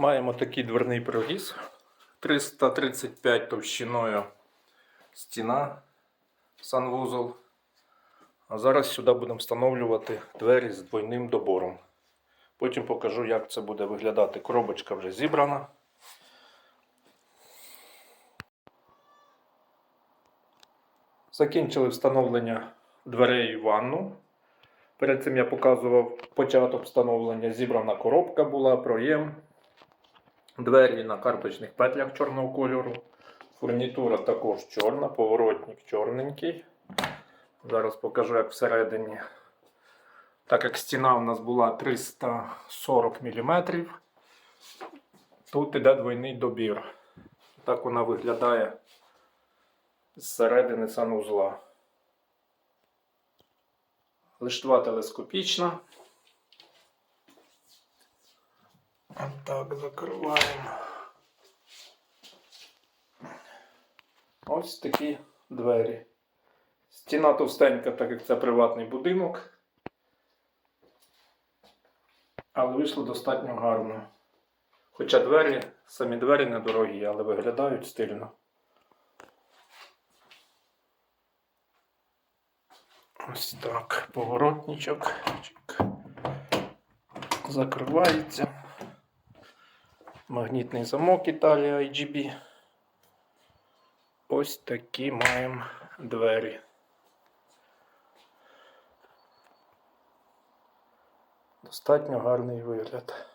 Маємо такий дверний проріз 335 товщиною стіна, санвузол. А зараз сюди будемо встановлювати двері з двойним добором. Потім покажу, як це буде виглядати. Коробочка вже зібрана. Закінчили встановлення дверей в ванну. Перед цим я показував початок встановлення. Зібрана коробка була, проєм. Двері на карточних петлях чорного кольору. Фурнітура також чорна, поворотник чорненький. Зараз покажу, як всередині. Так як стіна у нас була 340 мм, тут іде двойний добір. Так вона виглядає зсередини санузла. Лиштва телескопічна. Так, закриваємо. Ось такі двері. Стіна товстенька, так як це приватний будинок. Але вийшло достатньо гарно. Хоча двері, самі двері недорогі, але виглядають стильно. Ось так, поворотничок. Закривається. Магнітний замок Італія IGB. Ось такі маємо двері. Достатньо гарний вигляд.